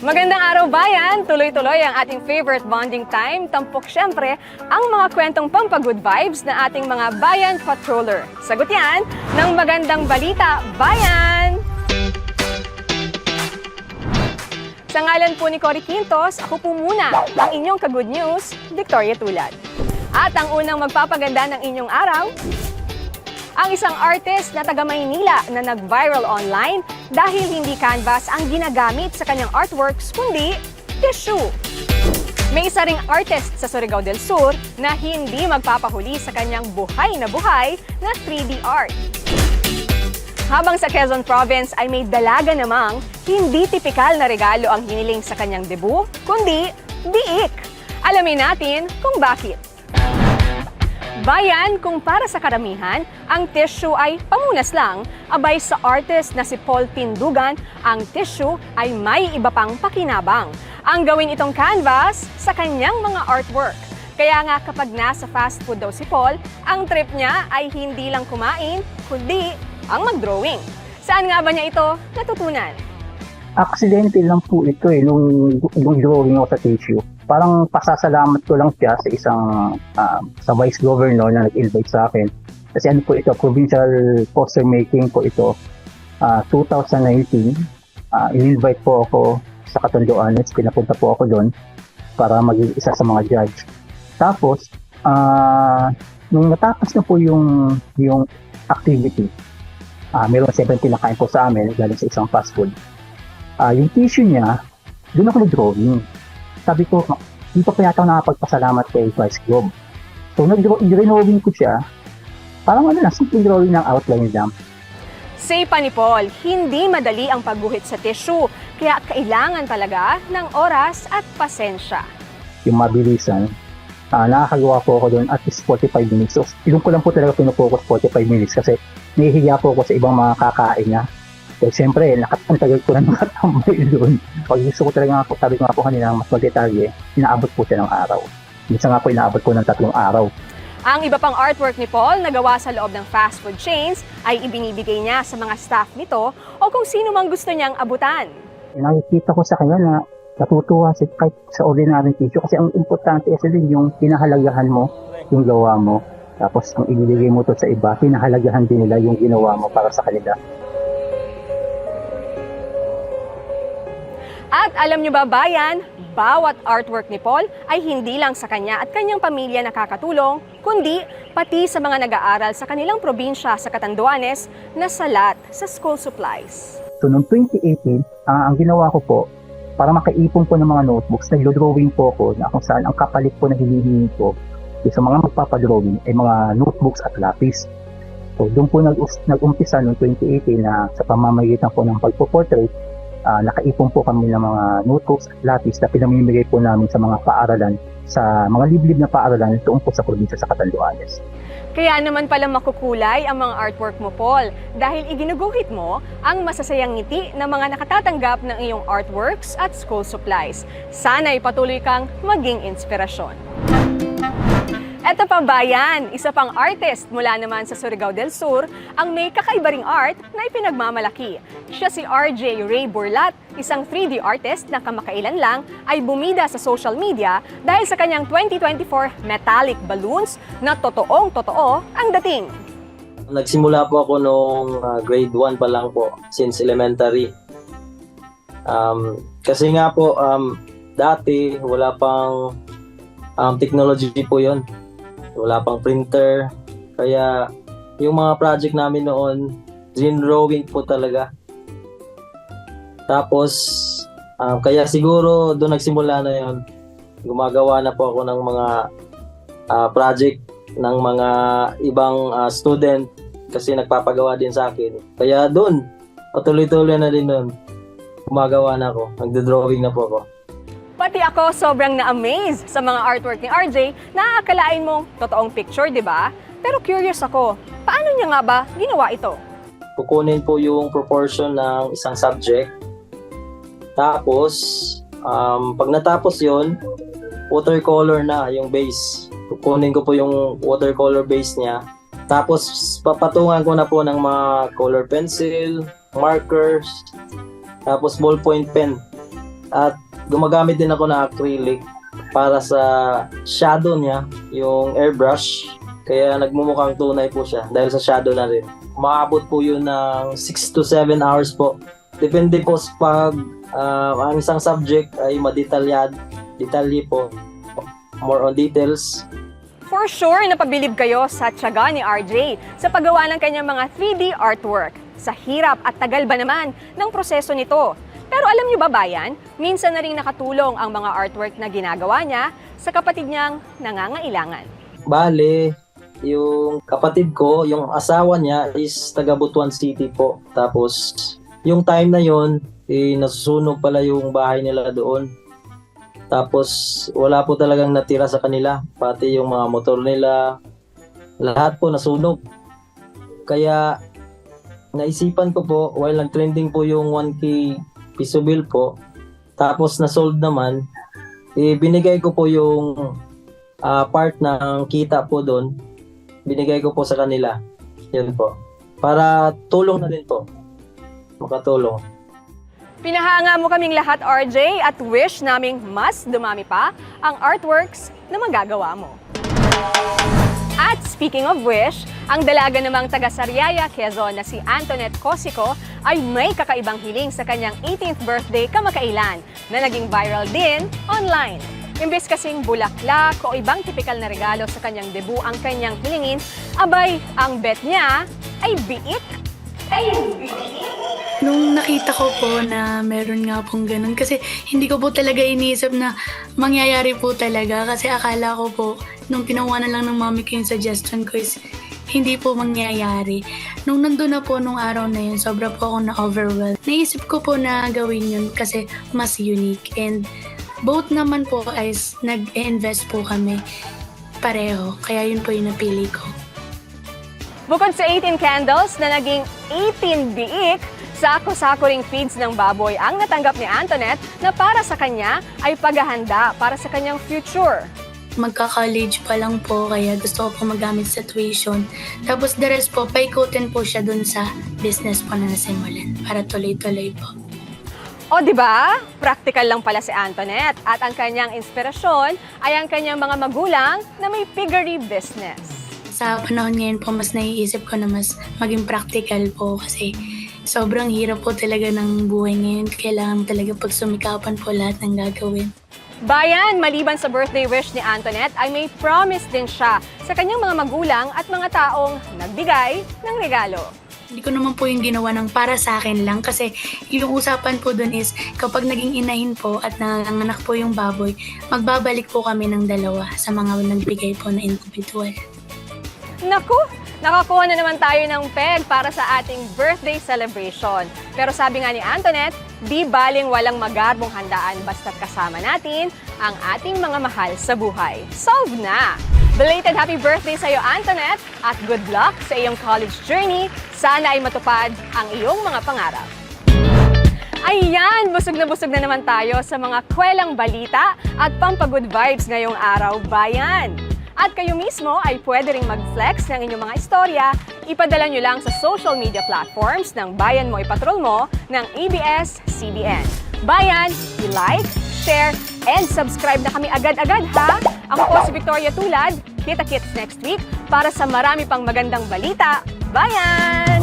Magandang araw bayan! Tuloy-tuloy ang ating favorite bonding time. Tampok syempre ang mga kwentong pampagood vibes na ating mga bayan patroller. Sagot yan ng magandang balita, bayan! Sa ngalan po ni Cory Quintos, ako po muna ang inyong ka-good news, Victoria Tulad. At ang unang magpapaganda ng inyong araw, ang isang artist na taga Maynila na nag-viral online dahil hindi canvas ang ginagamit sa kanyang artworks kundi tissue. May isa ring artist sa Surigao del Sur na hindi magpapahuli sa kanyang buhay na buhay na 3D art. Habang sa Quezon Province ay may dalaga namang hindi tipikal na regalo ang hiniling sa kanyang debut, kundi biik. Alamin natin kung bakit. Bayan, kung para sa karamihan, ang tissue ay pamunas lang, abay sa artist na si Paul Tindugan, ang tissue ay may iba pang pakinabang. Ang gawin itong canvas sa kanyang mga artwork. Kaya nga kapag nasa fast food daw si Paul, ang trip niya ay hindi lang kumain, kundi ang mag-drawing. Saan nga ba niya ito natutunan? Aksidente lang po ito eh, nung, nung drawing ako sa tissue. Parang pasasalamat ko lang siya sa isang ah, sa vice governor na nag-invite sa akin. Kasi ano po ito, provincial poster making po ito. Ah, 2019, ah, in-invite po ako sa Catanduanes, pinapunta po ako doon para maging isa sa mga judge. Tapos, ah, nung natapos na po yung, yung activity, ah meron 17 na kain po sa amin galing sa isang fast food ah yung tissue niya, doon ako nag-drawing. Sabi ko, dito pa yata ako nakapagpasalamat kay Vice Globe. So, nag-drawing ko siya, parang ano lang, simple drawing ng outline lang. Say pa ni Paul, hindi madali ang pagguhit sa tissue, kaya kailangan talaga ng oras at pasensya. Yung mabilisan, ah nakakagawa po ako doon at least 45 minutes. So, doon ko lang po talaga pinufocus 45 minutes kasi nahihiya po ako sa ibang mga kakain niya. So, siyempre, nakat ang tagal ko na nakatambay doon. Pag gusto ko talaga, po, sabi ko nga po kanina, mas mag-detalye, inaabot po siya ng araw. Minsan nga po, inaabot ko ng tatlong araw. Ang iba pang artwork ni Paul na gawa sa loob ng fast food chains ay ibinibigay niya sa mga staff nito o kung sino mang gusto niyang abutan. nakikita ko sa kanya na natutuwa si kahit sa ordinary tissue kasi ang importante kasi din yung pinahalagahan mo yung gawa mo tapos kung ibibigay mo to sa iba pinahalagahan din nila yung ginawa mo para sa kanila At alam niyo ba bayan, bawat artwork ni Paul ay hindi lang sa kanya at kanyang pamilya nakakatulong, kundi pati sa mga nag-aaral sa kanilang probinsya sa Catanduanes na salat sa school supplies. so noong 2018 ah, ang ginawa ko po para makaipon po ng mga notebooks nagdo-drawing po ako na kung saan ang kapalit po na hinihingi ko sa mga magpapadrawing ay mga notebooks at lapis So doon po nag nag-umpisa noong 2018 na sa pamamagitan po ng pagpo-portrait, ah, nakaipon po kami ng mga notebooks at lapis na pinamimigay po namin sa mga paaralan, sa mga liblib na paaralan doon po sa probinsya sa Catanduanes. Kaya naman pala makukulay ang mga artwork mo, Paul, dahil iginuguhit mo ang masasayang ngiti ng mga nakatatanggap ng iyong artworks at school supplies. Sana'y patuloy kang maging inspirasyon. Eto pa bayan, isa pang artist mula naman sa Surigao del Sur ang may kakaiba art na ipinagmamalaki. Siya si RJ Ray Burlat, isang 3D artist na kamakailan lang ay bumida sa social media dahil sa kanyang 2024 metallic balloons na totoong totoo ang dating. Nagsimula po ako nung ah, grade 1 pa lang po, since elementary. Um, kasi nga po, um, dati wala pang um, technology po yon Wala pang printer. Kaya yung mga project namin noon, drawing po talaga. Tapos, um, kaya siguro doon nagsimula na yon Gumagawa na po ako ng mga ah, project ng mga ibang ah, student kasi nagpapagawa din sa akin. Kaya doon, patuloy-tuloy na din doon. Gumagawa na ako. Nagdo-drawing na po ako. Pati ako sobrang na-amaze sa mga artwork ni RJ na akalain mong totoong picture, di ba? Pero curious ako, paano niya nga ba ginawa ito? Kukunin po yung proportion ng isang subject. Tapos, um, pag natapos yon watercolor na yung base. Kukunin ko po yung watercolor base niya. Tapos, papatungan ko na po ng mga color pencil, markers, tapos ballpoint pen. At gumagamit din ako ng acrylic para sa shadow niya, yung airbrush. Kaya nagmumukhang tunay po siya dahil sa shadow na rin. Maabot po yun ng 6 to 7 hours po. Depende po sa pag ah, ang isang subject ay madetalyad, detalye po. More on details. For sure, napabilib kayo sa tiyaga ni RJ sa paggawa ng kanyang mga 3D artwork. Sa hirap at tagal ba naman ng proseso nito? Pero alam niyo ba bayan, minsan na rin nakatulong ang mga artwork na ginagawa niya sa kapatid niyang nangangailangan. Bale, yung kapatid ko, yung asawa niya is taga Butuan City po. Tapos, yung time na yon eh, nasusunog pala yung bahay nila doon. Tapos, wala po talagang natira sa kanila. Pati yung mga motor nila, lahat po nasunog. Kaya, naisipan ko po, while nag-trending po yung 1K piso bill po, tapos na-sold naman, eh, binigay ko po yung ah, part ng kita po doon, binigay ko po sa kanila. Yun po. Para tulong na din po. Makatulong. Pinahanga mo kaming lahat, RJ, at wish naming mas dumami pa ang artworks na magagawa mo. At speaking of wish, ang dalaga namang taga Sariaya, Quezon na si Antoinette Cosico ay may kakaibang hiling sa kanyang 18th birthday kamakailan na naging viral din online. Imbes kasing bulaklak o ibang tipikal na regalo sa kanyang debut ang kanyang hilingin, abay, ang bet niya ay biik. Ay, biik. Nung nakita ko po na meron nga pong ganun, kasi hindi ko po talaga iniisip na mangyayari po talaga. Kasi akala ko po, nung tinawanan lang ng mami ko yung suggestion ko is hindi po mangyayari. Nung nandun na po nung araw na yun, sobra po ako na-overwhelmed. Naisip ko po na gawin yun kasi mas unique. And both naman po is nag-invest po kami pareho. Kaya yun po yung napili ko. Bukod sa 18 candles na naging 18 biik, sako-sako ring feeds ng baboy ang natanggap ni Antoinette na para sa kanya ay paghahanda para sa kanyang future. magka-college pa lang po kaya gusto ko po magamit sa tuition. Tapos the rest po, paikutin po siya dun sa business po na nasimulan para tuloy-tuloy po. O di ba? Practical lang pala si Antoinette at ang kanyang inspirasyon ay ang kanyang mga magulang na may piggery business. Sa panahon ngayon po, mas naiisip ko na mas maging practical po kasi sobrang hirap po talaga ng buhay ngayon. Kailangan talaga pagsumikapan po lahat ng gagawin. Bayan, maliban sa birthday wish ni Antoinette ay may promise din siya sa kanyang mga magulang at mga taong nagbigay ng regalo. Hindi ko naman po yung ginawa ng para sa akin lang kasi yung usapan po dun is kapag naging inahin po at nanganak po yung baboy, magbabalik po kami ng dalawa sa mga nagbigay po na individual. Naku, nakakuha na naman tayo ng peg para sa ating birthday celebration. Pero sabi nga ni Antoinette, di baling walang magarbong handaan basta't kasama natin ang ating mga mahal sa buhay. Solve na! Belated happy birthday sa iyo, Antoinette, at good luck sa iyong college journey. Sana ay matupad ang iyong mga pangarap. Ayan, busog na busog na naman tayo sa mga kwelang balita at pampagood vibes ngayong araw, bayan. At kayo mismo ay pwede ring mag-flex ng inyong mga istorya. Ipadala nyo lang sa social media platforms ng Bayan Mo Ipatrol Mo ng ABS-CBN. Bayan, i-like, share, and subscribe na kami agad-agad ha! Ako po si Victoria Tulad. Kita-kits next week para sa marami pang magandang balita. Bayan!